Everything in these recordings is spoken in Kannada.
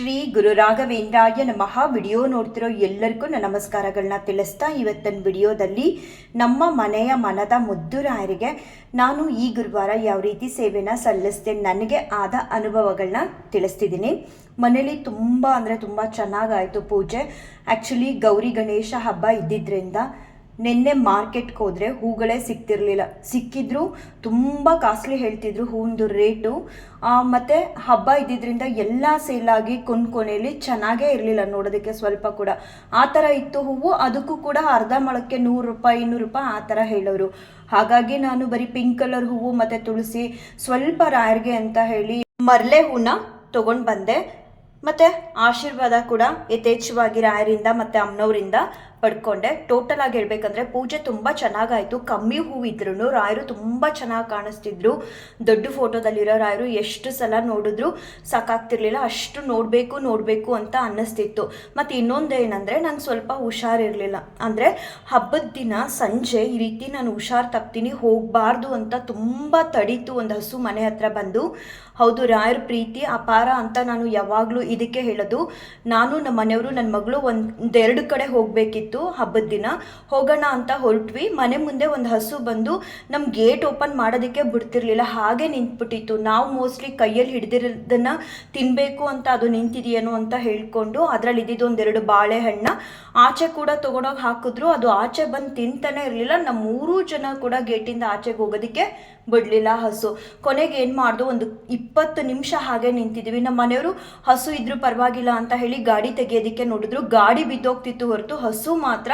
ಶ್ರೀ ಗುರು ರಾಘವೇಂದ್ರಾಯ ನಮಃ. ವಿಡಿಯೋ ನೋಡ್ತಿರೋ ಎಲ್ಲರಿಗೂ ನನ್ನ ನಮಸ್ಕಾರಗಳನ್ನ ತಿಳಿಸ್ತಾ ಇವತ್ತಿನ ವಿಡಿಯೋದಲ್ಲಿ ನಮ್ಮ ಮನೆಯ ಮನದ ಮುದ್ದುರಾಯರಿಗೆ ನಾನು ಈ ಗುರುವಾರ ಯಾವ ರೀತಿ ಸೇವೆನ ಸಲ್ಲಿಸ್ತೆ ನನಗೆ ಆದ ಅನುಭವಗಳನ್ನ ತಿಳಿಸ್ತಿದ್ದೀನಿ. ಮನೇಲಿ ತುಂಬ ಅಂದರೆ ತುಂಬ ಚೆನ್ನಾಗಾಯಿತು ಪೂಜೆ. ಆ್ಯಕ್ಚುಲಿ ಗೌರಿ ಗಣೇಶ ಹಬ್ಬ ಇದ್ದಿದ್ದರಿಂದ ನಿನ್ನೆ ಮಾರ್ಕೆಟ್ಗೆ ಹೋದರೆ ಹೂಗಳೇ ಸಿಗ್ತಿರ್ಲಿಲ್ಲ. ಸಿಕ್ಕಿದ್ರು, ತುಂಬ ಕಾಸ್ಟ್ಲಿ ಹೇಳ್ತಿದ್ರು ಹೂವಿಂದು ರೇಟು. ಮತ್ತು ಹಬ್ಬ ಇದ್ದಿದ್ದರಿಂದ ಎಲ್ಲ ಸೇಲಾಗಿ ಕೊನ್ ಕೊನೆಯಲ್ಲಿ ಚೆನ್ನಾಗೇ ಇರಲಿಲ್ಲ ನೋಡೋದಕ್ಕೆ ಸ್ವಲ್ಪ ಕೂಡ. ಆ ಥರ ಇತ್ತು ಹೂವು, ಅದಕ್ಕೂ ಕೂಡ ಅರ್ಧ ಮೊಳಕ್ಕೆ ನೂರು ರೂಪಾಯಿ, ಇನ್ನೂರು ರೂಪಾಯಿ ಆ ಥರ ಹೇಳೋರು. ಹಾಗಾಗಿ ನಾನು ಬರೀ ಪಿಂಕ್ ಕಲರ್ ಹೂವು ಮತ್ತು ತುಳಸಿ, ಸ್ವಲ್ಪ ರಾಯರ್ಗೆ ಅಂತ ಹೇಳಿ ಮರಳೆ ಹೂನ ತೊಗೊಂಡು ಬಂದೆ ಮತ್ತು ಆಶೀರ್ವಾದ ಕೂಡ ಯಥೇಚ್ಛವಾಗಿ ರಾಯರಿಂದ ಮತ್ತು ಅಮ್ಮನವರಿಂದ ಪಡ್ಕೊಂಡೆ. ಟೋಟಲ್ ಆಗಿ ಹೇಳ್ಬೇಕಂದ್ರೆ ಪೂಜೆ ತುಂಬ ಚೆನ್ನಾಗಾಯಿತು. ಕಮ್ಮಿ ಹೂವಿದ್ರು ರಾಯರು ತುಂಬ ಚೆನ್ನಾಗಿ ಕಾಣಿಸ್ತಿದ್ರು. ದೊಡ್ಡ ಫೋಟೋದಲ್ಲಿರೋ ರಾಯರು ಎಷ್ಟು ಸಲ ನೋಡಿದ್ರು ಸಾಕಾಗ್ತಿರ್ಲಿಲ್ಲ. ಅಷ್ಟು ನೋಡಬೇಕು ನೋಡಬೇಕು ಅಂತ ಅನ್ನಿಸ್ತಿತ್ತು. ಮತ್ತು ಇನ್ನೊಂದು ಏನಂದರೆ ನಂಗೆ ಸ್ವಲ್ಪ ಹುಷಾರಿರಲಿಲ್ಲ ಅಂದರೆ ಹಬ್ಬದ ದಿನ ಸಂಜೆ ಈ ರೀತಿ ನಾನು ಹುಷಾರು ತಪ್ತೀನಿ, ಹೋಗಬಾರ್ದು ಅಂತ ತುಂಬ ತಡೀತು ಒಂದು ಹಸು ಮನೆ ಹತ್ರ ಬಂದು. ಹೌದು, ರಾಯರ ಪ್ರೀತಿ ಅಪಾರ ಅಂತ ನಾನು ಯಾವಾಗಲೂ ಇದಕ್ಕೆ ಹೇಳೋದು. ನಾನು ನಮ್ಮ ಮನೆಯವರು ನನ್ನ ಮಗಳು ಒಂದೆರಡು ಕಡೆ ಹೋಗಬೇಕಿತ್ತು. ಹಬ್ಬದ ದಿನ ಹೋಗೋಣ ಅಂತ ಹೊರಟ್ವಿ. ಮನೆ ಮುಂದೆ ಒಂದು ಹಸು ಬಂದು ನಮ್ಮ ಗೇಟ್ ಓಪನ್ ಮಾಡೋದಕ್ಕೆ ಬಿಡ್ತಿರ್ಲಿಲ್ಲ. ಹಾಗೆ ನಿಂತ್ಬಿಟ್ಟಿತ್ತು. ನಾವು ಮೋಸ್ಟ್ಲಿ ಕೈಯಲ್ಲಿ ಹಿಡ್ದಿರೋದನ್ನ ತಿನ್ನಬೇಕು ಅಂತ ಅದು ನಿಂತಿದೆಯೇನೋ ಅಂತ ಹೇಳ್ಕೊಂಡು ಅದರಲ್ಲಿ ಇದ್ದಿದ್ದು ಒಂದೆರಡು ಬಾಳೆಹಣ್ಣ. ಆಚೆ ಕೂಡ ತೊಗೊಂಡೋಗಿ ಹಾಕಿದ್ರು. ಅದು ಆಚೆ ಬಂದು ತಿಂತಾನೆ ಇರಲಿಲ್ಲ. ನಮ್ಮ ಮೂರೂ ಜನ ಕೂಡ ಗೇಟಿಂದ ಆಚೆಗೆ ಹೋಗೋದಕ್ಕೆ ಬಿಡಲಿಲ್ಲ ಹಸು. ಕೊನೆಗೆ ಏನು ಮಾಡ್ದು? ಒಂದು ಇಪ್ಪತ್ತು ನಿಮಿಷ ಹಾಗೆ ನಿಂತಿದ್ವಿ. ನಮ್ಮ ಮನೆಯವರು ಹಸು ಇದ್ರೂ ಪರವಾಗಿಲ್ಲ ಅಂತ ಹೇಳಿ ಗಾಡಿ ತೆಗೆಯೋದಕ್ಕೆ ನೋಡಿದ್ರು. ಗಾಡಿ ಬಿದ್ದೋಗ್ತಿತ್ತು ಹೊರತು ಹಸು ಮಾತ್ರ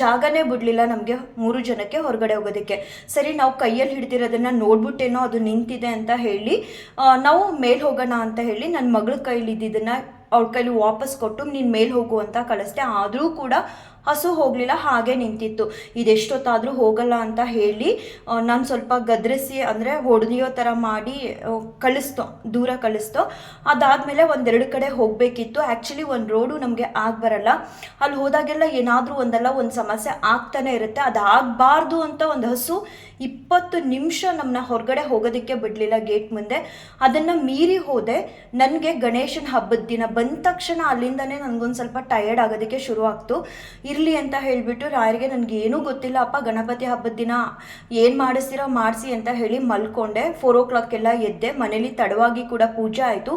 ಜಾಗನೇ ಬಿಡಲಿಲ್ಲ ನಮಗೆ ಮೂರು ಜನಕ್ಕೆ ಹೊರಗಡೆ ಹೋಗೋದಕ್ಕೆ. ಸರಿ, ನಾವು ಕೈಯಲ್ಲಿ ಹಿಡ್ದಿರೋದನ್ನ ನೋಡ್ಬಿಟ್ಟೇನೋ ಅದು ನಿಂತಿದೆ ಅಂತ ಹೇಳಿ ನಾವು ಮೇಲ್ ಹೋಗೋಣ ಅಂತ ಹೇಳಿ ನನ್ನ ಮಗಳ ಕೈಲಿ ಇದ್ದಿದ್ದನ್ನ ಅವ್ರ ಕೈಲಿ ವಾಪಸ್ ಕೊಟ್ಟು ನೀನು ಮೇಲೆ ಹೋಗು ಅಂತ ಕಳಿಸ್ದೆ. ಆದರೂ ಕೂಡ ಹಸು ಹೋಗಲಿಲ್ಲ, ಹಾಗೆ ನಿಂತಿತ್ತು. ಇದೆಷ್ಟೊತ್ತಾದರೂ ಹೋಗಲ್ಲ ಅಂತ ಹೇಳಿ ನಾನು ಸ್ವಲ್ಪ ಗದ್ರಿಸಿ, ಅಂದರೆ ಹೊಡೆದಿಯೋ ಥರ ಮಾಡಿ ಕಳಿಸ್ತೋ, ದೂರ ಕಳಿಸ್ತೋ. ಅದಾದಮೇಲೆ ಒಂದೆರಡು ಕಡೆ ಹೋಗಬೇಕಿತ್ತು. ಆ್ಯಕ್ಚುಲಿ ಒಂದು ರೋಡು ನಮಗೆ ಬರಲ್ಲ. ಅಲ್ಲಿ ಹೋದಾಗೆಲ್ಲ ಏನಾದರೂ ಒಂದಲ್ಲ ಒಂದು ಸಮಸ್ಯೆ ಆಗ್ತಾನೆ ಇರುತ್ತೆ. ಅದಾಗಬಾರ್ದು ಅಂತ ಒಂದು ಹಸು ಇಪ್ಪತ್ತು ನಿಮಿಷ ನಮ್ಮನ್ನ ಹೊರಗಡೆ ಹೋಗೋದಕ್ಕೆ ಬಿಡಲಿಲ್ಲ ಗೇಟ್ ಮುಂದೆ. ಅದನ್ನು ಮೀರಿ ಹೋದೆ. ನನಗೆ ಗಣೇಶನ ಹಬ್ಬದ ದಿನ ಬಂದ ತಕ್ಷಣ ಅಲ್ಲಿಂದನೇ ನನಗೊಂದು ಸ್ವಲ್ಪ ಟಯರ್ಡ್ ಆಗೋದಕ್ಕೆ ಶುರು ಆಗ್ತು ಇರಲಿ ಅಂತ ಹೇಳಿಬಿಟ್ಟು ರಾಯರಿಗೆ ನನಗೆ ಏನೂ ಗೊತ್ತಿಲ್ಲ, ಅಪ್ಪ, ಗಣಪತಿ ಹಬ್ಬದ ದಿನ ಏನು ಮಾಡಿಸ್ತೀರೋ ಮಾಡಿಸಿ ಅಂತ ಹೇಳಿ ಮಲ್ಕೊಂಡೆ. ಫೋರ್ ಓ ಕ್ಲಾಕ್ಗೆಲ್ಲ ಎದ್ದೆ. ಮನೇಲಿ ತಡವಾಗಿ ಕೂಡ ಪೂಜೆ ಆಯಿತು.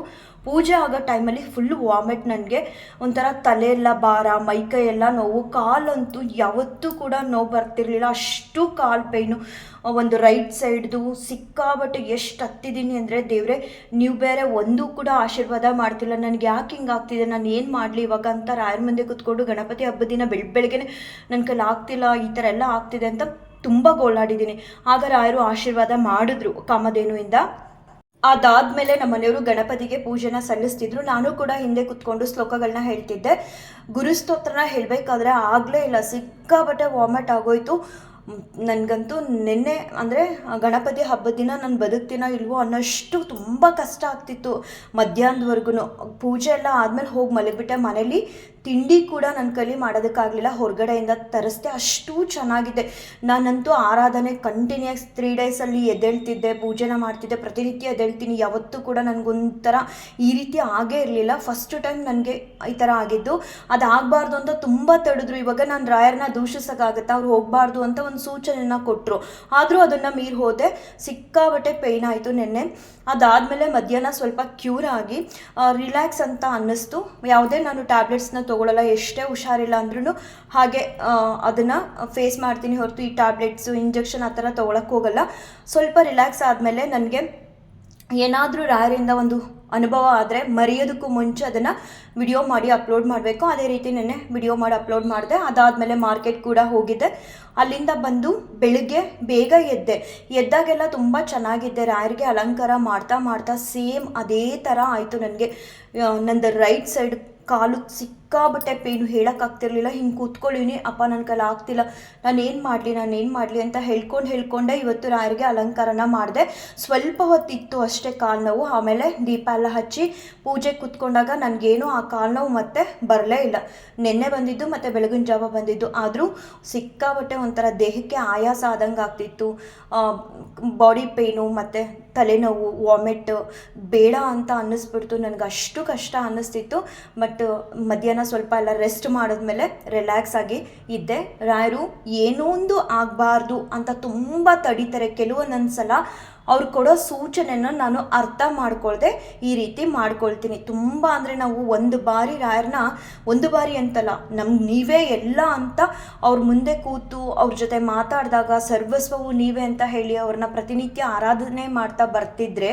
ಪೂಜೆ ಆಗೋ ಟೈಮಲ್ಲಿ ಫುಲ್ ವಾಮಿಟ್ ನನಗೆ. ಒಂಥರ ತಲೆ ಎಲ್ಲ ಭಾರ ಮೈಕೈ ಎಲ್ಲ ನೋವು, ಕಾಲಂತೂ ಯಾವತ್ತೂ ಕೂಡ ನೋವು ಬರ್ತಿರ್ಲಿಲ್ಲ. ಅಷ್ಟು ಕಾಲು ಪೈನು ಒಂದು ರೈಟ್ ಸೈಡ್ದು ಸಿಕ್ಕಾಬಟ್ಟೆ ಎಷ್ಟು ಹತ್ತಿದ್ದೀನಿ ಅಂದರೆ ದೇವ್ರೆ, ನೀವು ಬೇರೆ ಒಂದೂ ಕೂಡ ಆಶೀರ್ವಾದ ಮಾಡ್ತಿಲ್ಲ. ನನಗೆ ಯಾಕೆ ಹಿಂಗೆ ಆಗ್ತಿದೆ? ನಾನು ಏನು ಮಾಡಲಿ? ಇವಾಗ ಅಂತ ರಾಯರ ಮುಂದೆ ಕೂತ್ಕೊಂಡು ಗಣಪತಿ ಹಬ್ಬದ ದಿನ ಬೆಳ್ ಬೆಳಗ್ಗೆನೆ ನನ್ನ ಕೈಲಿ ಆಗ್ತಿಲ್ಲ, ಈ ಥರ ಎಲ್ಲ ಆಗ್ತಿದೆ ಅಂತ ತುಂಬ ಗೋಳಾಡಿದ್ದೀನಿ ಆಗ ರಾಯರು ಆಶೀರ್ವಾದ ಮಾಡಿದ್ರು ಕಾಮಧೇನುವಿಂದ. ಅದಾದಮೇಲೆ ನಮ್ಮ ಮನೆಯವರು ಗಣಪತಿಗೆ ಪೂಜೆನ ಸಲ್ಲಿಸ್ತಿದ್ರು. ನಾನು ಕೂಡ ಹಿಂದೆ ಕುತ್ಕೊಂಡು ಶ್ಲೋಕಗಳನ್ನ ಹೇಳ್ತಿದ್ದೆ. ಗುರುಸ್ತೋತ್ರನ ಹೇಳಬೇಕಾದ್ರೆ ಆಗಲೇ ಇಲ್ಲ. ಸಿಕ್ಕಾಬಟ್ಟೆ ವಾಮಿಟ್ ಆಗೋಯ್ತು. ನನಗಂತೂ ನಿನ್ನೆ ಅಂದರೆ ಗಣಪತಿ ಹಬ್ಬದ ದಿನ ನಾನು ಬದುಕ್ತೀನೋ ಇಲ್ವೋ ಅನ್ನೋಷ್ಟು ತುಂಬ ಕಷ್ಟ ಆಗ್ತಿತ್ತು ಮಧ್ಯಾಹ್ನದವರೆಗೂ ಪೂಜೆ ಎಲ್ಲ ಆದಮೇಲೆ ಹೋಗಿ ಮಲಗಿಬಿಟ್ಟೆ ಮನೇಲಿ. ತಿಂಡಿ ಕೂಡ ನನ್ನ ಕೈಲಿ ಮಾಡೋದಕ್ಕಾಗಲಿಲ್ಲ. ಹೊರಗಡೆಯಿಂದ ತರಿಸ್ದೆ ಅಷ್ಟು ಚೆನ್ನಾಗಿದೆ. ನಾನಂತೂ ಆರಾಧನೆ ಕಂಟಿನ್ಯೂಸ್ ತ್ರೀ ಡೇಸಲ್ಲಿ ಎದ್ದೇಳ್ತಿದ್ದೆ, ಪೂಜೆನ ಮಾಡ್ತಿದ್ದೆ, ಪ್ರತಿನಿತ್ಯ ಎದ್ದೇಳ್ತೀನಿ. ಯಾವತ್ತೂ ಕೂಡ ನನಗೊಂಥರ ಈ ರೀತಿ ಆಗೇ ಇರಲಿಲ್ಲ. ಫಸ್ಟ್ ಟೈಮ್ ನನಗೆ ಈ ಥರ ಆಗಿದ್ದು. ಅದಾಗಬಾರ್ದು ಅಂತ ತುಂಬ ತಡೆದ್ರು. ಇವಾಗ ನಾನು ರಾಯರ್ನ ದೂಷಿಸೋಕ್ಕಾಗತ್ತಾ? ಅವ್ರು ಹೋಗಬಾರ್ದು ಅಂತ ಒಂದು ಸೂಚನೆನ ಕೊಟ್ಟರು ಆದರೂ ಅದನ್ನು ಮೀರಿ ಹೋದೆ. ಸಿಕ್ಕಾಬಟ್ಟೆ ಪೇಯ್ನ್ ಆಯಿತು ನಿನ್ನೆ. ಅದಾದಮೇಲೆ ಮಧ್ಯಾಹ್ನ ಸ್ವಲ್ಪ ಕ್ಯೂರ್ ಆಗಿ ರಿಲ್ಯಾಕ್ಸ್ ಅಂತ ಅನ್ನಿಸ್ತು. ಯಾವುದೇ ನಾನು ಟ್ಯಾಬ್ಲೆಟ್ಸ್ನ ತೊಗೊಳ್ಳಲ್ಲ ಎಷ್ಟೇ ಹುಷಾರಿಲ್ಲ ಅಂದ್ರೂ ಹಾಗೆ ಅದನ್ನು ಫೇಸ್ ಮಾಡ್ತೀನಿ ಹೊರತು ಈ ಟ್ಯಾಬ್ಲೆಟ್ಸು ಇಂಜೆಕ್ಷನ್ ಆ ಥರ ತೊಗೊಳಕ್ಕೆ ಹೋಗಲ್ಲ. ಸ್ವಲ್ಪ ರಿಲ್ಯಾಕ್ಸ್ ಆದಮೇಲೆ ನನಗೆ ಏನಾದರೂ ರಾಯರಿಂದ ಒಂದು ಅನುಭವ ಆದರೆ ಮರೆಯೋದಕ್ಕೂ ಮುಂಚೆ ಅದನ್ನು ವಿಡಿಯೋ ಮಾಡಿ ಅಪ್ಲೋಡ್ ಮಾಡಬೇಕು. ಅದೇ ರೀತಿ ನೆನ್ನೆ ವಿಡಿಯೋ ಮಾಡಿ ಅಪ್ಲೋಡ್ ಮಾಡಿದೆ. ಅದಾದಮೇಲೆ ಮಾರ್ಕೆಟ್ ಕೂಡ ಹೋಗಿದ್ದೆ ಅಲ್ಲಿಂದ ಬಂದು ಬೆಳಿಗ್ಗೆ ಬೇಗ ಎದ್ದೆ. ಎದ್ದಾಗೆಲ್ಲ ತುಂಬ ಚೆನ್ನಾಗಿದ್ದೆ. ರಾಯರಿಗೆ ಅಲಂಕಾರ ಮಾಡ್ತಾ ಮಾಡ್ತಾ ಸೇಮ್ ಅದೇ ಥರ ಆಯಿತು ನನಗೆ. ನಂದು ರೈಟ್ ಸೈಡ್ ಕಾಲು ಸಿಕ್ಕಾಬಟ್ಟೆ ಪೇನು ಹೇಳೋಕ್ಕಾಗ್ತಿರ್ಲಿಲ್ಲ ಹಿಂಗೆ ಕೂತ್ಕೊಳ್ಳೀನಿ ಅಪ್ಪ ನನ್ನ ಕೈಲಿ ಆಗ್ತಿಲ್ಲ. ನಾನು ಏನು ಮಾಡಲಿ, ನಾನು ಏನು ಮಾಡಲಿ ಅಂತ ಹೇಳ್ಕೊಂಡು ಹೇಳ್ಕೊಂಡೆ. ಇವತ್ತು ರಾಯಿಗೆ ಅಲಂಕಾರನ ಮಾಡಿದೆ. ಸ್ವಲ್ಪ ಹೊತ್ತಿತ್ತು ಅಷ್ಟೇ ಕಾಲು ಆಮೇಲೆ ದೀಪ ಎಲ್ಲ ಹಚ್ಚಿ ಪೂಜೆ ಕೂತ್ಕೊಂಡಾಗ ನನಗೇನು ಆ ಕಾಲು ಮತ್ತೆ ಬರಲೇ ಇಲ್ಲ. ನಿನ್ನೆ ಬಂದಿದ್ದು ಮತ್ತು ಬೆಳಗಿನ ಜಾವ ಬಂದಿದ್ದು. ಆದರೂ ಸಿಕ್ಕಾಬಟ್ಟೆ ಒಂಥರ ದೇಹಕ್ಕೆ ಆಯಾಸ ಆದಂಗೆ ಆಗ್ತಿತ್ತು. ಬಾಡಿ ಪೇನು ಮತ್ತು ತಲೆನೋವು, ವಾಮಿಟ್ ಬೇಡ ಅಂತ ಅನ್ನಿಸ್ಬಿಡ್ತು. ನನಗೆ ಅಷ್ಟು ಕಷ್ಟ ಅನ್ನಿಸ್ತಿತ್ತು. ಬಟ್ ಮಧ್ಯಾಹ್ನ ಸ್ವಲ್ಪ ಎಲ್ಲ ರೆಸ್ಟ್ ಮಾಡಿದ್ಮೇಲೆ ರಿಲ್ಯಾಕ್ಸ್ ಆಗಿ ಇದ್ದೆ. ರಾಯರು ಏನೋ ಒಂದು ಆಗಬಾರ್ದು ಅಂತ ತುಂಬ ತಡೀತಾರೆ. ಕೆಲವೊಂದೊಂದು ಸಲ ಅವ್ರು ಕೊಡೋ ಸೂಚನೆನ ನಾನು ಅರ್ಥ ಮಾಡ್ಕೊಳ್ದೆ, ಈ ರೀತಿ ಮಾಡ್ಕೊಳ್ತೀನಿ. ತುಂಬ ಅಂದರೆ ನಾವು ಒಂದು ಬಾರಿ ರಾಯರನ್ನ ಒಂದು ಬಾರಿ ಅಂತಲ್ಲ, ನಮ್ಗೆ ನೀವೇ ಎಲ್ಲ ಅಂತ ಅವ್ರ ಮುಂದೆ ಕೂತು, ಅವ್ರ ಜೊತೆ ಮಾತಾಡಿದಾಗ ಸರ್ವಸ್ವವು ನೀವೇ ಅಂತ ಹೇಳಿ ಅವ್ರನ್ನ ಪ್ರತಿನಿತ್ಯ ಆರಾಧನೆ ಮಾಡ್ತಾ ಬರ್ತಿದ್ರೆ,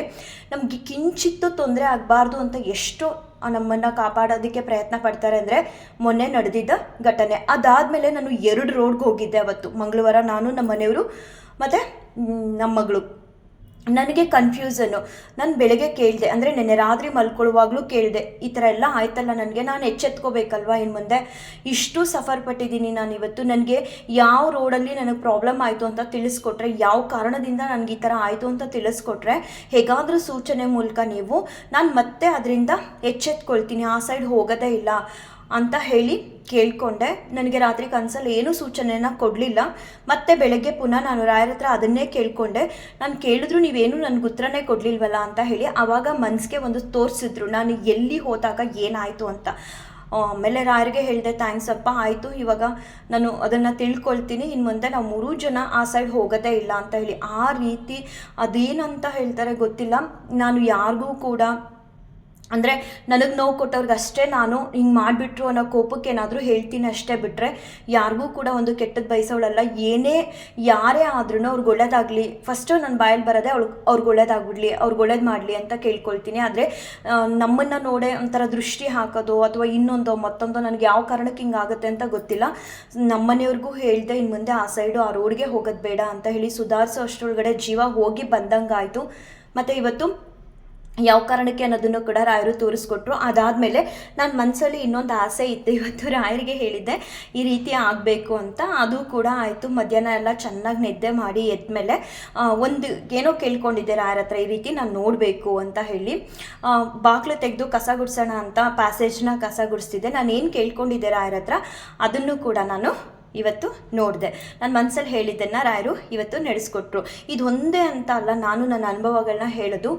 ನಮಗೆ ಕಿಂಚಿತ್ತು ತೊಂದರೆ ಆಗಬಾರ್ದು ಅಂತ ಎಷ್ಟು ನಮ್ಮನ್ನು ಕಾಪಾಡೋದಕ್ಕೆ ಪ್ರಯತ್ನ ಪಡ್ತಾರೆ ಅಂದರೆ ಮೊನ್ನೆ ನಡೆದಿದ್ದ ಘಟನೆ. ಅದಾದಮೇಲೆ ನಾನು ಎರಡು ರೋಡ್ಗೆ ಹೋಗಿದ್ದೆ ಅವತ್ತು. ಮಂಗಳವಾರ ನಾನು ನಮ್ಮ ಮನೆಯವರು ಮತ್ತು ನಮ್ಮ ಮಗಳು. ನನಗೆ ಕನ್ಫ್ಯೂಸನ್ನು ನಾನು ಬೆಳಗ್ಗೆ ಕೇಳಿದೆ, ಅಂದರೆ ನೆನ್ನೆ ರಾತ್ರಿ ಮಲ್ಕೊಳ್ಳುವಾಗಲೂ ಕೇಳಿದೆ, ಈ ಥರ ಎಲ್ಲ ಆಯ್ತಲ್ಲ ನನಗೆ, ನಾನು ಎಚ್ಚೆತ್ಕೋಬೇಕಲ್ವಾ ಇನ್ನು ಮುಂದೆ? ಇಷ್ಟು ಸಫರ್ ಪಟ್ಟಿದ್ದೀನಿ ನಾನು ಇವತ್ತು. ನನಗೆ ಯಾವ ರೋಡಲ್ಲಿ ನನಗೆ ಪ್ರಾಬ್ಲಮ್ ಆಯಿತು ಅಂತ ತಿಳಿಸ್ಕೊಟ್ರೆ, ಯಾವ ಕಾರಣದಿಂದ ನನಗೆ ಈ ಥರ ಆಯಿತು ಅಂತ ತಿಳಿಸ್ಕೊಟ್ರೆ, ಹೇಗಾದರೂ ಸೂಚನೆ ಮೂಲಕ ನೀವು, ನಾನು ಮತ್ತೆ ಅದರಿಂದ ಎಚ್ಚೆತ್ಕೊಳ್ತೀನಿ, ಆ ಸೈಡ್ ಹೋಗೋದೇ ಇಲ್ಲ. ಅಂತ ಹೇಳಿ ಕೇಳಿಕೊಂಡೆ. ನನಗೆ ರಾತ್ರಿ ಕನಸಲ್ಲಿ ಏನೂ ಸೂಚನೆಯನ್ನ ಕೊಡಲಿಲ್ಲ. ಮತ್ತೆ ಬೆಳಗ್ಗೆ ಪುನಃ ನಾನು ರಾಯರ ಹತ್ರ ಅದನ್ನೇ ಕೇಳಿಕೊಂಡೆ. ನಾನು ಕೇಳಿದ್ರು ನೀವೇನು ನನಗೆ ಉತ್ತರನೇ ಕೊಡಲಿಲ್ವಲ್ಲ ಅಂತ ಹೇಳಿ ಆವಾಗ ಮನಸ್ಸಿಗೆ ಒಂದು ತೋರಿಸಿದ್ರು. ನಾನು ಎಲ್ಲಿ ಹೋದಾಗ ಏನಾಯಿತು ಅಂತ. ಆಮೇಲೆ ರಾಯರಿಗೆ ಹೇಳಿದೆ, ಥ್ಯಾಂಕ್ಸ್ ಅಪ್ಪ, ಆಯಿತು. ಇವಾಗ ನಾನು ಅದನ್ನು ತಿಳ್ಕೊಳ್ತೀನಿ. ಇನ್ನು ಮುಂದೆ ನಾವು ಮೂರೂ ಜನ ಆ ಸೈಡ್ ಹೋಗೋದೇ ಇಲ್ಲ ಅಂತ ಹೇಳಿ. ಆ ರೀತಿ ಅದೇನಂತ ಹೇಳ್ತಾರೆ ಗೊತ್ತಿಲ್ಲ. ನಾನು ಯಾರಿಗೂ ಕೂಡ ಅಂದರೆ ನನಗೆ ನೋವು ಕೊಟ್ಟವ್ರಿಗೆ ಅಷ್ಟೇ ನಾನು ಹಿಂಗೆ ಮಾಡಿಬಿಟ್ರು ಅನ್ನೋ ಕೋಪಕ್ಕೆ ಏನಾದರೂ ಹೇಳ್ತೀನಿ ಅಷ್ಟೇ ಬಿಟ್ಟರೆ ಯಾರಿಗೂ ಕೂಡ ಒಂದು ಕೆಟ್ಟದ್ದು ಬಯಸೋಳಲ್ಲ. ಏನೇ ಯಾರೇ ಆದ್ರೂ ಅವ್ರಿಗೆ ಒಳ್ಳೇದಾಗಲಿ. ಫಸ್ಟು ನನ್ನ ಬಾಯಲ್ಲಿ ಬರೋದೇ ಅವ್ಳಿಗೆ ಅವ್ರಿಗೆ ಒಳ್ಳೇದಾಗ್ಬಿಡ್ಲಿ, ಅವ್ರಿಗೆ ಒಳ್ಳೇದು ಮಾಡಲಿ ಅಂತ ಕೇಳ್ಕೊಳ್ತೀನಿ. ಆದರೆ ನಮ್ಮನ್ನು ನೋಡೇ ಒಂಥರ ದೃಷ್ಟಿ ಹಾಕೋದು ಅಥವಾ ಇನ್ನೊಂದು ಮತ್ತೊಂದು ನನಗೆ ಯಾವ ಕಾರಣಕ್ಕೆ ಹಿಂಗೆ ಆಗುತ್ತೆ ಅಂತ ಗೊತ್ತಿಲ್ಲ. ನಮ್ಮನೆಯವ್ರಿಗೂ ಹೇಳಿದೆ ಇನ್ನು ಮುಂದೆ ಆ ಸೈಡು ಆ ರೋಡ್ಗೆ ಹೋಗೋದು ಬೇಡ ಅಂತ ಹೇಳಿ ಸುಧಾರಿಸೋ ಅಷ್ಟರೊಳಗಡೆ ಜೀವ ಹೋಗಿ ಬಂದಂಗಾಯಿತು. ಮತ್ತು ಇವತ್ತು ಯಾವ ಕಾರಣಕ್ಕೆ ಅನ್ನೋದನ್ನು ಕೂಡ ರಾಯರು ತೋರಿಸ್ಕೊಟ್ರು. ಅದಾದಮೇಲೆ ನನ್ನ ಮನಸ್ಸಲ್ಲಿ ಇನ್ನೊಂದು ಆಸೆ ಇತ್ತು. ಇವತ್ತು ರಾಯರಿಗೆ ಹೇಳಿದ್ದೆ, ಈ ರೀತಿ ಆಗಬೇಕು ಅಂತ. ಅದು ಕೂಡ ಆಯಿತು. ಮಧ್ಯಾಹ್ನ ಎಲ್ಲ ಚೆನ್ನಾಗಿ ನಿದ್ದೆ ಮಾಡಿ ಎದ್ಮೇಲೆ ಒಂದು ಏನೋ ಕೇಳ್ಕೊಂಡಿದ್ದೆ ರಾಯರ ಹತ್ರ, ಈ ರೀತಿ ನಾನು ನೋಡಬೇಕು ಅಂತ ಹೇಳಿ. ಬಾಗಿಲು ತೆಗೆದು ಕಸ ಗುಡಿಸೋಣ ಅಂತ ಪ್ಯಾಸೇಜ್ನ ಕಸ ಗುಡಿಸ್ತಿದ್ದೆ. ನಾನು ಏನು ಕೇಳ್ಕೊಂಡಿದ್ದೆ ರಾಯರ ಹತ್ರ, ಅದನ್ನು ಕೂಡ ನಾನು ಇವತ್ತು ನೋಡಿದೆ. ನನ್ನ ಮನಸ್ಸಲ್ಲಿ ಹೇಳಿದ್ದನ್ನು ರಾಯರು ಇವತ್ತು ನಡೆಸ್ಕೊಟ್ರು. ಇದು ಒಂದೇ ಅಂತ ಅಲ್ಲ, ನಾನು ನನ್ನ ಅನುಭವಗಳನ್ನ ಹೇಳೋದು.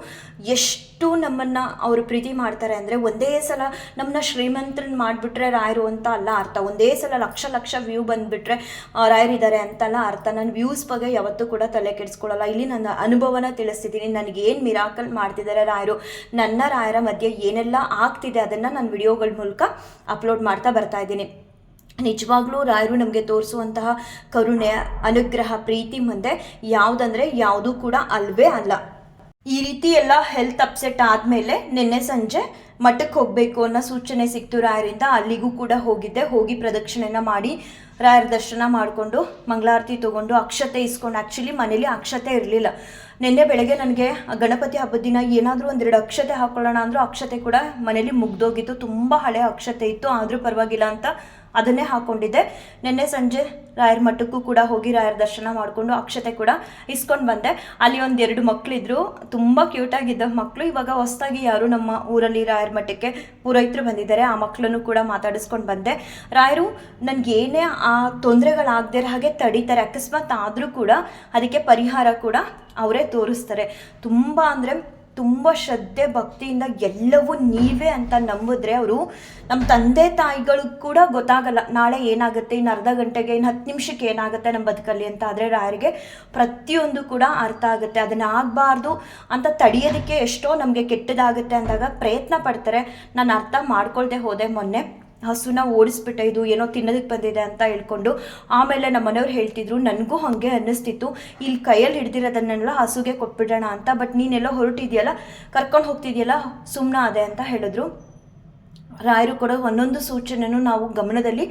ಎಷ್ಟು ನಮ್ಮನ್ನು ಅವರು ಪ್ರೀತಿ ಮಾಡ್ತಾರೆ ಅಂದರೆ ಒಂದೇ ಸಲ ನಮ್ಮನ್ನ ಶ್ರೀಮಂತರನ್ನ ಮಾಡಿಬಿಟ್ರೆ ರಾಯರು ಅಂತ ಅಲ್ಲ ಅರ್ಥ. ಒಂದೇ ಸಲ ಲಕ್ಷ ಲಕ್ಷ ವ್ಯೂ ಬಂದುಬಿಟ್ರೆ ರಾಯರಿದ್ದಾರೆ ಅಂತಲ್ಲ ಅರ್ಥ. ನಾನು ವ್ಯೂಸ್ ಬಗ್ಗೆ ಯಾವತ್ತೂ ಕೂಡ ತಲೆ ಕೆಡಿಸ್ಕೊಳ್ಳಲ್ಲ ಇಲ್ಲಿ ನನ್ನ ಅನುಭವನ ತಿಳಿಸ್ತಿದ್ದೀನಿ ನನಗೇನು ಮಿರಾಕಲ್ ಮಾಡ್ತಿದ್ದಾರೆ ರಾಯರು? ನನ್ನ ರಾಯರ ಮಧ್ಯೆ ಏನೆಲ್ಲ ಆಗ್ತಿದೆ ಅದನ್ನು ನಾನು ವಿಡಿಯೋಗಳ ಮೂಲಕ ಅಪ್ಲೋಡ್ ಮಾಡ್ತಾ ಬರ್ತಾ ಇದ್ದೀನಿ. ನಿಜವಾಗ್ಲೂ ರಾಯರು ನಮಗೆ ತೋರಿಸುವಂತಹ ಕರುಣೆ, ಅನುಗ್ರಹ, ಪ್ರೀತಿ ಮುಂದೆ ಯಾವುದಂದ್ರೆ ಯಾವುದೂ ಕೂಡ ಅಲ್ವೇ ಅಲ್ಲ. ಈ ರೀತಿ ಎಲ್ಲ ಹೆಲ್ತ್ ಅಪ್ಸೆಟ್ ಆದ್ಮೇಲೆ ನಿನ್ನೆ ಸಂಜೆ ಮಠಕ್ಕೆ ಹೋಗಬೇಕು ಅನ್ನೋ ಸೂಚನೆ ಸಿಕ್ತು ರಾಯರಿಂದ. ಅಲ್ಲಿಗೂ ಕೂಡ ಹೋಗಿದ್ದೆ. ಹೋಗಿ ಪ್ರದಕ್ಷಿಣೆನ ಮಾಡಿ ರಾಯರ ದರ್ಶನ ಮಾಡಿಕೊಂಡು ಮಂಗಳಾರತಿ ತೊಗೊಂಡು ಅಕ್ಷತೆ ಇಸ್ಕೊಂಡು ಆ್ಯಕ್ಚುಲಿ ಮನೇಲಿ ಅಕ್ಷತೆ ಇರಲಿಲ್ಲ. ನಿನ್ನೆ ಬೆಳಗ್ಗೆ ನನಗೆ ಗಣಪತಿ ಹಬ್ಬದ ದಿನ ಏನಾದರೂ ಒಂದೆರಡು ಅಕ್ಷತೆ ಹಾಕೊಳ್ಳೋಣ ಅಂದರೂ ಅಕ್ಷತೆ ಕೂಡ ಮನೇಲಿ ಮುಗ್ದೋಗಿತ್ತು. ತುಂಬ ಹಳೆ ಅಕ್ಷತೆ ಇತ್ತು. ಆದರೂ ಪರವಾಗಿಲ್ಲ ಅಂತ ಅದನ್ನೇ ಹಾಕೊಂಡಿದ್ದೆ. ನಿನ್ನೆ ಸಂಜೆ ರಾಯರ ಮಠಕ್ಕೂ ಕೂಡ ಹೋಗಿ ರಾಯರ ದರ್ಶನ ಮಾಡಿಕೊಂಡು ಅಕ್ಷತೆ ಕೂಡ ಇಸ್ಕೊಂಡು ಬಂದೆ. ಅಲ್ಲಿ ಒಂದು ಎರಡು ಮಕ್ಕಳಿದ್ರು ತುಂಬ ಕ್ಯೂಟಾಗಿದ್ದ ಮಕ್ಕಳು ಇವಾಗ ಹೊಸದಾಗಿ ಯಾರು ನಮ್ಮ ಊರಲ್ಲಿ ರಾಯರ ಮಠಕ್ಕೆ ಪುರೋಹಿತರು ಬಂದಿದ್ದಾರೆ. ಆ ಮಕ್ಕಳನ್ನು ಕೂಡ ಮಾತಾಡಿಸ್ಕೊಂಡು ಬಂದೆ. ರಾಯರು ನನಗೆ ಏನೇ ಆ ತೊಂದರೆಗಳಾಗದೇ ಹಾಗೆ ತಡೀತಾರೆ. ಅಕಸ್ಮಾತ್ ಆದರೂ ಕೂಡ ಅದಕ್ಕೆ ಪರಿಹಾರ ಕೂಡ ಅವರೇ ತೋರಿಸ್ತಾರೆ. ತುಂಬ ಅಂದರೆ ತುಂಬ ಶ್ರದ್ಧೆ, ಭಕ್ತಿಯಿಂದ ಎಲ್ಲವೂ ನೀವೇ ಅಂತ ನಂಬಿದ್ರೆ ಅವರು ನಮ್ಮ ತಂದೆ ತಾಯಿಗಳು ಕೂಡ ಗೊತ್ತಾಗಲ್ಲ, ನಾಳೆ ಏನಾಗುತ್ತೆ, ಇನ್ನು ಅರ್ಧ ಗಂಟೆಗೆ, ಇನ್ನು ಹತ್ತು ನಿಮಿಷಕ್ಕೆ ಏನಾಗುತ್ತೆ ನಮ್ಮ ಬದುಕಲ್ಲಿ ಅಂತ. ಆದರೆ ರಾಯರಿಗೆ ಪ್ರತಿಯೊಂದು ಕೂಡ ಅರ್ಥ ಆಗುತ್ತೆ. ಅದನ್ನು ಆಗಬಾರ್ದು ಅಂತ ತಡೆಯೋದಕ್ಕೆ ಎಷ್ಟೋ ನಮಗೆ ಕೆಟ್ಟದಾಗುತ್ತೆ ಅಂದಾಗ ಪ್ರಯತ್ನ ಪಡ್ತಾರೆ. ನಾನು ಅರ್ಥ ಮಾಡ್ಕೊಳ್ದೆ ಹೋದೆ ಮೊನ್ನೆ. ಹಸುನ ಓಡಿಸ್ಬಿಟ್ಟ ಇದು ಏನೋ ತಿನ್ನೋದಕ್ಕೆ ಬಂದಿದೆ ಅಂತ ಹೇಳ್ಕೊಂಡು ಆಮೇಲೆ ನಮ್ಮ ಮನೆಯವ್ರು ಹೇಳ್ತಿದ್ರು, ನನಗೂ ಹಾಗೆ ಅನ್ನಿಸ್ತಿತ್ತು. ಇಲ್ಲಿ ಕೈಯಲ್ಲಿ ಹಿಡ್ದಿರೋದನ್ನೆಲ್ಲ ಹಸುಗೆ ಕೊಟ್ಬಿಡೋಣ ಅಂತ, ಬಟ್ ನೀನೆಲ್ಲ ಹೊರಟಿದೆಯಲ್ಲ, ಕರ್ಕೊಂಡು ಹೋಗ್ತಿದ್ಯಲ್ಲ ಸುಮ್ಮನ ಅದೇ ಅಂತ ಹೇಳಿದ್ರು. ರಾಯರು ಕೊಡೋ ಒಂದೊಂದು ಸೂಚನೆನೂ ನಾವು ಗಮನದಲ್ಲಿ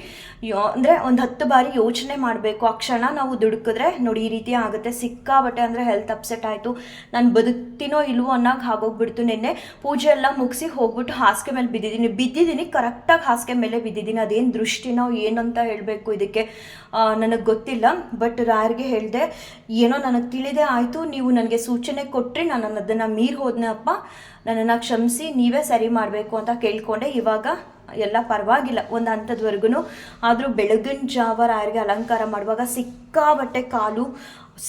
ಯೋ ಅಂದರೆ ಒಂದು ಹತ್ತು ಬಾರಿ ಯೋಚನೆ ಮಾಡಬೇಕು. ಆ ಕ್ಷಣ ನಾವು ದುಡುಕಿದ್ರೆ ನೋಡಿ, ಈ ರೀತಿ ಆಗುತ್ತೆ. ಸಿಕ್ಕಾಬಟ್ಟೆ ಅಂದರೆ ಹೆಲ್ತ್ ಅಪ್ಸೆಟ್ ಆಯಿತು. ನಾನು ಬದುಕ್ತೀನೋ ಇಲ್ವೋ ಅನ್ನೋಕೆ ಆಗೋಗ್ಬಿಡ್ತು ನಿನ್ನೆ. ಪೂಜೆ ಎಲ್ಲ ಮುಗಿಸಿ ಹೋಗ್ಬಿಟ್ಟು ಹಾಸಿಗೆ ಮೇಲೆ ಬಿದ್ದಿದ್ದೀನಿ. ಬಿದ್ದಿದ್ದೀನಿ ಕರೆಕ್ಟಾಗಿ ಹಾಸಿಗೆ ಮೇಲೆ ಬಿದ್ದಿದ್ದೀನಿ. ಅದೇನು ದೃಷ್ಟಿನೋ ಏನು ಅಂತ ಹೇಳಬೇಕು ಇದಕ್ಕೆ. ನನಗೆ ಗೊತ್ತಿಲ್ಲ ಬಟ್ ರಾಯರಿಗೆ ಹೇಳಿದೆ, ಏನೋ ನನಗೆ ತಿಳಿದೆ ಆಯಿತು. ನೀವು ನನಗೆ ಸೂಚನೆ ಕೊಟ್ಟರೆ ನಾನು ಅದನ್ನು ಮೀರಿ ಹೋದ್ನಪ್ಪ. ನನ್ನನ್ನು ಕ್ಷಮಿಸಿ, ನೀವೇ ಸರಿ ಮಾಡಬೇಕು ಅಂತ ಕೇಳಿಕೊಂಡೆ. ಇವಾಗ ಎಲ್ಲ ಪರವಾಗಿಲ್ಲ. ಒಂದು ಹಂತದವರೆಗೂ ಆದರೂ ಬೆಳಗಿನ ಜಾವ ರಾಯರಿಗೆ ಅಲಂಕಾರ ಮಾಡುವಾಗ ಸಿಕ್ಕಾಬಟ್ಟೆ ಕಾಲು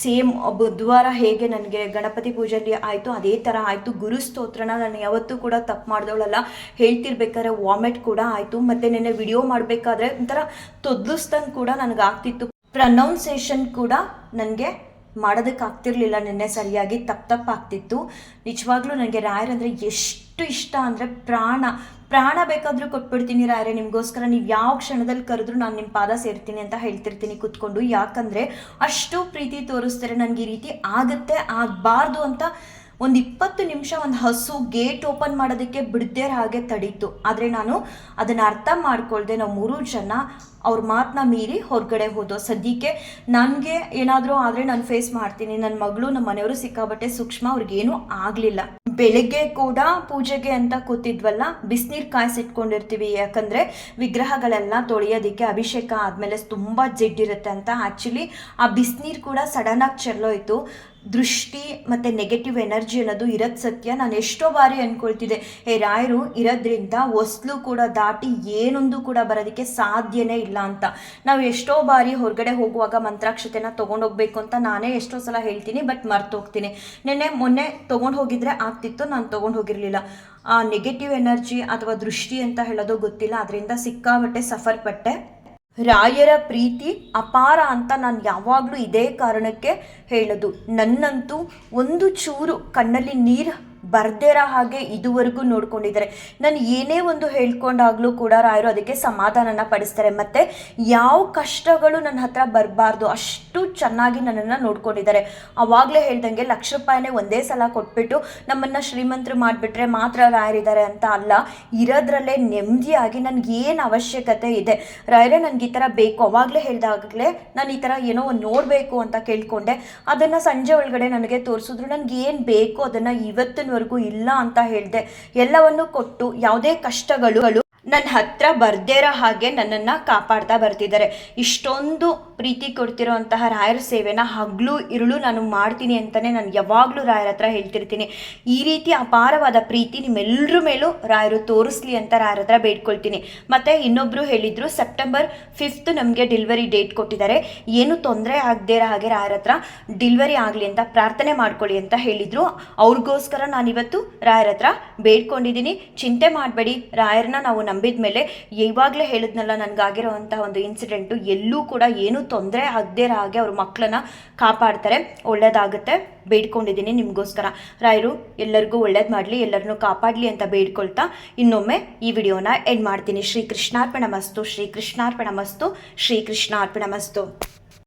ಸೇಮ್ ಬುಧವಾರ ಹೇಗೆ ನನಗೆ ಗಣಪತಿ ಪೂಜೆಯಲ್ಲಿ ಆಯಿತು, ಅದೇ ಥರ ಆಯಿತು. ಗುರು ಸ್ತೋತ್ರನ ನಾನು ಯಾವತ್ತೂ ಕೂಡ ತಪ್ಪು ಮಾಡಿದವಳಲ್ಲ. ಹೇಳ್ತಿರ್ಬೇಕಾದ್ರೆ ವಾಮಿಟ್ ಕೂಡ ಆಯಿತು. ಮತ್ತು ನೆನ್ನೆ ವಿಡಿಯೋ ಮಾಡಬೇಕಾದ್ರೆ ಒಂಥರ ತೊದ್ಲಿಸ್ದಂಗೆ ಕೂಡ ನನಗೆ ಆಗ್ತಿತ್ತು ಪ್ರನೌನ್ಸೇಷನ್ ಕೂಡ ನನಗೆ ಮಾಡೋದಕ್ಕೆ ಆಗ್ತಿರ್ಲಿಲ್ಲ ನಿನ್ನೆ ಸರಿಯಾಗಿ ತಪ್ಪು ತಪ್ಪಾಗ್ತಿತ್ತು ನಿಜವಾಗ್ಲೂ ನನಗೆ ರಾಯರಂದರೆ ಎಷ್ಟು ಇಷ್ಟ ಅಂದರೆ ಪ್ರಾಣ. ಪ್ರಾಣ ಬೇಕಾದರೂ ಕೊಟ್ಬಿಡ್ತೀನಿ ರಾಯರೇ, ನಿಮಗೋಸ್ಕರ ನೀವು ಯಾವ ಕ್ಷಣದಲ್ಲಿ ಕರೆದ್ರೂ ನಾನು ನಿಮ್ಮ ಪಾದ ಸೇರ್ತೀನಿ ಅಂತ ಹೇಳ್ತಿರ್ತೀನಿ ಕೂತ್ಕೊಂಡು. ಯಾಕಂದರೆ ಅಷ್ಟು ಪ್ರೀತಿ ತೋರಿಸ್ತಾರೆ ನನಗೆ ಈ ರೀತಿ ಆಗುತ್ತೆ, ಆಗಬಾರ್ದು ಅಂತ ಒಂದು ಇಪ್ಪತ್ತು ನಿಮಿಷ ಒಂದು ಹಸು ಗೇಟ್ ಓಪನ್ ಮಾಡೋದಕ್ಕೆ ಬಿಡದೇ ಹಾಗೆ ತಡೀತು. ಆದರೆ ನಾನು ಅದನ್ನು ಅರ್ಥ ಮಾಡ್ಕೊಳ್ದೆ ನಾವು ಮೂರು ಜನ ಅವ್ರ ಮಾತನ್ನ ಮೀರಿ ಹೊರಗಡೆ ಹೋದೋ ಸದ್ಯಕ್ಕೆ ನನಗೆ ಏನಾದರೂ ಆದರೆ ನಾನು ಫೇಸ್ ಮಾಡ್ತೀನಿ. ನನ್ನ ಮಗಳು ನಮ್ಮ ಮನೆಯವರು ಸಿಕ್ಕಾಬಟ್ಟೆ ಸೂಕ್ಷ್ಮ, ಅವ್ರಿಗೇನೂ ಆಗಲಿಲ್ಲ. ಬೆಳಗ್ಗೆ ಕೂಡ ಪೂಜೆಗೆ ಅಂತ ಕೂತಿದ್ವಲ್ಲ, ಬಿಸಿನೀರು ಕಾಯಿಸಿಟ್ಕೊಂಡಿರ್ತೀವಿ. ಯಾಕಂದರೆ ವಿಗ್ರಹಗಳೆಲ್ಲ ತೊಳೆಯೋದಕ್ಕೆ ಅಭಿಷೇಕ ಆದಮೇಲೆ ತುಂಬ ಜಿಡ್ಡಿರುತ್ತೆ ಅಂತ. ಆ್ಯಕ್ಚುಲಿ ಆ ಬಿಸಿನೀರು ಕೂಡ ಸಡನ್ನಾಗಿ ಚೆಲ್ಲೋಯ್ತು ದೃಷ್ಟಿ ಮತ್ತು ನೆಗೆಟಿವ್ ಎನರ್ಜಿ ಅನ್ನೋದು ಇರೋದು ಸತ್ಯ. ನಾನು ಎಷ್ಟೋ ಬಾರಿ ಅಂದ್ಕೊಳ್ತಿದ್ದೆ ಹೇ, ರಾಯರು ಇರೋದ್ರಿಂದ ಹೊಸ್ಲು ಕೂಡ ದಾಟಿ ಏನೊಂದು ಕೂಡ ಬರೋದಕ್ಕೆ ಸಾಧ್ಯನೇ ಇಲ್ಲ ಅಂತ. ನಾವು ಎಷ್ಟೋ ಬಾರಿ ಹೊರಗಡೆ ಹೋಗುವಾಗ ಮಂತ್ರಾಕ್ಷತೆನ ತೊಗೊಂಡೋಗ್ಬೇಕು ಅಂತ ನಾನೇ ಎಷ್ಟೋ ಸಲ ಹೇಳ್ತೀನಿ, ಬಟ್ ಮರ್ತೋಗ್ತೀನಿ. ನಿನ್ನೆ, ಮೊನ್ನೆ ತೊಗೊಂಡು ಹೋಗಿದ್ರೆ ಆಗ್ತಿತ್ತು, ನಾನು ತೊಗೊಂಡು ಹೋಗಿರಲಿಲ್ಲ. ಆ ನೆಗೆಟಿವ್ ಎನರ್ಜಿ ಅಥವಾ ದೃಷ್ಟಿ ಅಂತ ಹೇಳೋದು ಗೊತ್ತಿಲ್ಲ, ಅದರಿಂದ ಸಿಕ್ಕಾಬಟ್ಟೆ ಸಫರ್ ಪಟ್ಟೆ. ರಾಯರ ಪ್ರೀತಿ ಅಪಾರ ಅಂತ ನಾನು ಯಾವಾಗಲೂ ಇದೇ ಕಾರಣಕ್ಕೆ ಹೇಳೋದು. ನನ್ನಂತೂ ಒಂದು ಚೂರು ಕಣ್ಣಲ್ಲಿ ನೀರು ಬರ್ದಿರೋ ಹಾಗೆ ಇದುವರೆಗೂ ನೋಡ್ಕೊಂಡಿದ್ದಾರೆ. ನಾನು ಏನೇ ಒಂದು ಹೇಳ್ಕೊಂಡಾಗಲೂ ಕೂಡ ರಾಯರು ಅದಕ್ಕೆ ಸಮಾಧಾನನ ಪಡಿಸ್ತಾರೆ. ಮತ್ತು ಯಾವ ಕಷ್ಟಗಳು ನನ್ನ ಹತ್ರ ಬರಬಾರ್ದು, ಅಷ್ಟು ಚೆನ್ನಾಗಿ ನನ್ನನ್ನು ನೋಡ್ಕೊಂಡಿದ್ದಾರೆ. ಆವಾಗಲೇ ಹೇಳ್ದಂಗೆ ಲಕ್ಷ ರೂಪಾಯಿನೇ ಒಂದೇ ಸಲ ಕೊಟ್ಬಿಟ್ಟು ನಮ್ಮನ್ನು ಶ್ರೀಮಂತರು ಮಾಡಿಬಿಟ್ರೆ ಮಾತ್ರ ರಾಯರಿದ್ದಾರೆ ಅಂತ ಅಲ್ಲ, ಇರೋದ್ರಲ್ಲೇ ನೆಮ್ಮದಿಯಾಗಿ ನನಗೆ ಏನು ಅವಶ್ಯಕತೆ ಇದೆ. ರಾಯರೇ ನನಗೆ ಈ ಥರ ಬೇಕು. ಅವಾಗಲೇ ಹೇಳ್ದಾಗಲೇ ನಾನು ಈ ಥರ ಏನೋ ಒಂದು ನೋಡಬೇಕು ಅಂತ ಕೇಳ್ಕೊಂಡೆ. ಅದನ್ನು ಸಂಜೆ ಒಳಗಡೆ ನನಗೆ ತೋರಿಸಿದ್ರು. ನನಗೆ ಏನು ಬೇಕು ಅದನ್ನು ಇವತ್ತಿನವರೆಗೂ ಇಲ್ಲ ಅಂತ ಹೇಳಿದೆ ಎಲ್ಲವನ್ನು ಕೊಟ್ಟು ಯಾವುದೇ ಕಷ್ಟಗಳು ನನ್ನ ಹತ್ರ ಬರ್ದೇರೋ ಹಾಗೆ ನನ್ನನ್ನು ಕಾಪಾಡ್ತಾ ಬರ್ತಿದ್ದಾರೆ. ಇಷ್ಟೊಂದು ಪ್ರೀತಿ ಕೊಡ್ತಿರೋಂತಹ ರಾಯರ ಸೇವೆನ ಹಗಲು ಇರುಳು ನಾನು ಮಾಡ್ತೀನಿ ಅಂತಲೇ ನಾನು ಯಾವಾಗಲೂ ರಾಯರ ಹತ್ರ ಹೇಳ್ತಿರ್ತೀನಿ. ಈ ರೀತಿ ಅಪಾರವಾದ ಪ್ರೀತಿ ನಿಮ್ಮೆಲ್ಲರ ಮೇಲೂ ರಾಯರು ತೋರಿಸ್ಲಿ ಅಂತ ರಾಯರ ಹತ್ರ ಬೇಡ್ಕೊಳ್ತೀನಿ. ಮತ್ತು ಇನ್ನೊಬ್ಬರು ಹೇಳಿದರು, ಸೆಪ್ಟೆಂಬರ್ ಫಿಫ್ತ್ ನಮಗೆ ಡೆಲಿವರಿ ಡೇಟ್ ಕೊಟ್ಟಿದ್ದಾರೆ. ಏನು ತೊಂದರೆ ಆಗದೇ ಇರೋ ಹಾಗೆ ರಾಯರ ಹತ್ರ ಡೆಲಿವರಿ ಆಗಲಿ ಅಂತ ಪ್ರಾರ್ಥನೆ ಮಾಡ್ಕೊಳ್ಳಿ ಅಂತ ಹೇಳಿದರು. ಅವ್ರಿಗೋಸ್ಕರ ನಾನಿವತ್ತು ರಾಯರ ಹತ್ರ ಬೇಡ್ಕೊಂಡಿದ್ದೀನಿ. ಚಿಂತೆ ಮಾಡಬೇಡಿ, ರಾಯರನ್ನ ನಾವು ನಂಬಿದ ಮೇಲೆ ಇವಾಗಲೇ ಹೇಳಿದ್ನಲ್ಲ ನನಗಾಗಿರೋವಂಥ ಒಂದು ಇನ್ಸಿಡೆಂಟು ಎಲ್ಲೂ ಕೂಡ ಏನೂ ತೊಂದರೆ ಆಗದೇ ಹಾಗೆ ಅವ್ರ ಮಕ್ಕಳನ್ನ ಕಾಪಾಡ್ತಾರೆ. ಒಳ್ಳೇದಾಗುತ್ತೆ. ಬೇಡ್ಕೊಂಡಿದ್ದೀನಿ ನಿಮಗೋಸ್ಕರ. ರಾಯರು, ಎಲ್ಲರಿಗೂ ಒಳ್ಳೇದು ಮಾಡಲಿ ಎಲ್ಲರನ್ನೂ ಕಾಪಾಡಲಿ ಅಂತ ಬೇಡ್ಕೊಳ್ತಾ ಇನ್ನೊಮ್ಮೆ ಈ ವಿಡಿಯೋನ ಎಂಡ್ ಮಾಡ್ತೀನಿ. ಶ್ರೀ ಕೃಷ್ಣಾರ್ಪಣ ಮಸ್ತು ಶ್ರೀ ಕೃಷ್ಣಾರ್ಪಣ ಮಸ್ತು ಶ್ರೀ ಕೃಷ್ಣಾರ್ಪಣ ಮಸ್ತು